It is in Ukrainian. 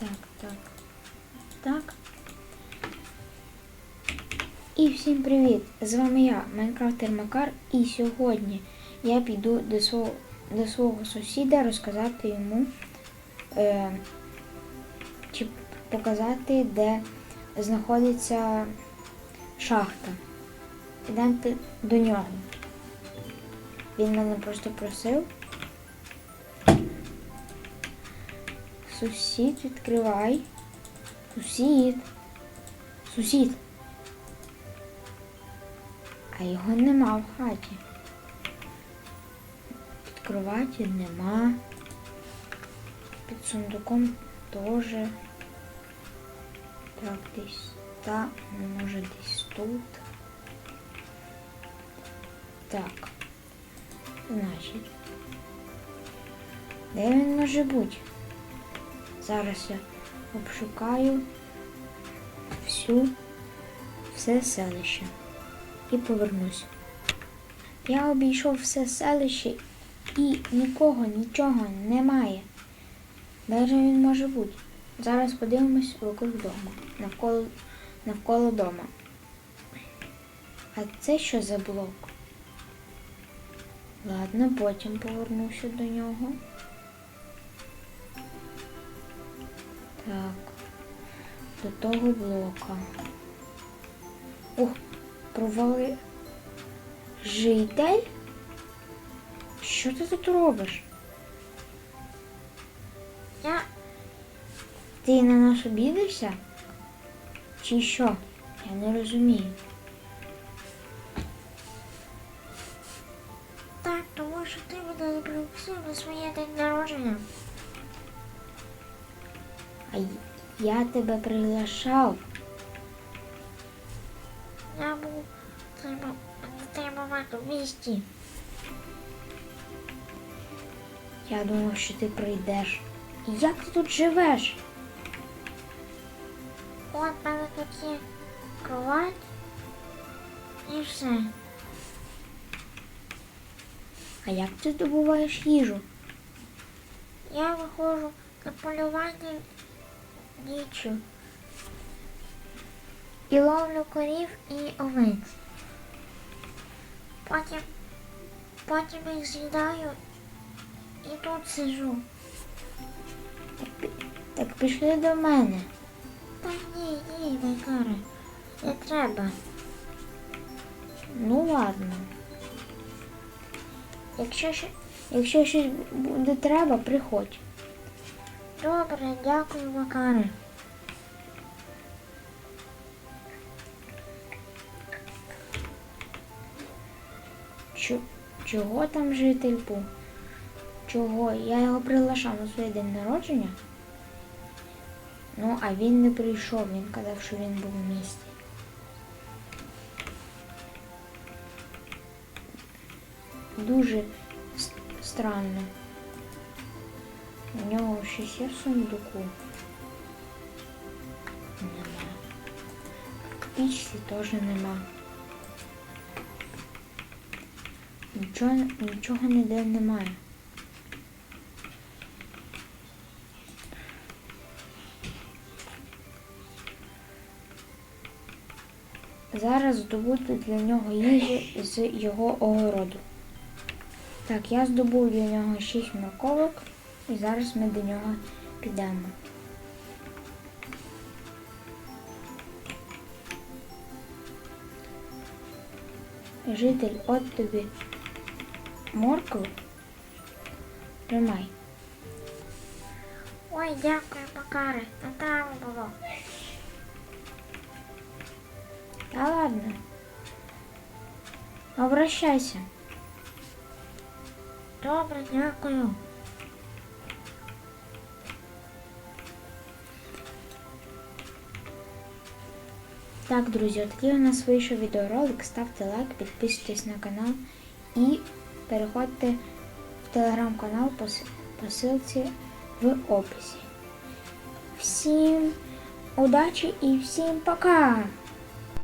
Так, так. Так. І всім привіт! З вами я, Майнкрафтер Макар, і сьогодні я піду до свого, до свого сусіда розказати йому е, чи показати, де знаходиться шахта. Підемо до нього. Він мене просто просив. Сусід, відкривай. Сусід. Сусід. А його нема в хаті. Під кроваті нема. Під сундуком теж. Так, десь та, може десь тут. Так. Значить. Де він може бути? Зараз я обшукаю всю все селище і повернусь. Я обійшов все селище і нікого, нічого немає. Де ж він може бути? Зараз подивимось вокруг дома, навколо, навколо дома. А це що за блок? Ладно, потім повернуся до нього. Так, до того блока. Ух, провали. Житель? Що ти тут робиш? Я. Ти на нас обідався? Чи що? Я не розумію. Так, тому що ти мене не пригласив на своє день народження. А я тебе приглашав. Я був треба, у місті. Я думав, що ти прийдеш. Як ти тут живеш? От мене тут є кровать і все. А як ти добуваєш їжу? Я виходжу на полювання ніччю. І ловлю корів і овець. Потім, потім їх з'їдаю і тут сижу. Так, так пішли до мене. Та ні, ні, Майкаре, не треба. Ну ладно. Якщо, якщо щось буде треба, приходь. Добре, дякую, Макаре. Чо, чого там житель був? Чого? Я його приглашав на свій день народження. Ну, а він не прийшов, він казав, що він був у місті. Дуже странно. У нього щось є в сундуку. Нема. В пічці теж нема. Нічого, нічого ніде немає. Зараз здобути для нього їжі з його огороду. Так, я здобув для нього 6 морковок і зараз ми до нього підемо. Житель, от тобі моркву. Тримай. Ой, дякую, Макаре, не треба було. Та ладно. Обращайся. Добре, дякую. Так, друзі, такий у нас вийшов відеоролик. Ставте лайк, підписуйтесь на канал і переходьте в телеграм-канал по посилці в описі. Всім удачі і всім пока!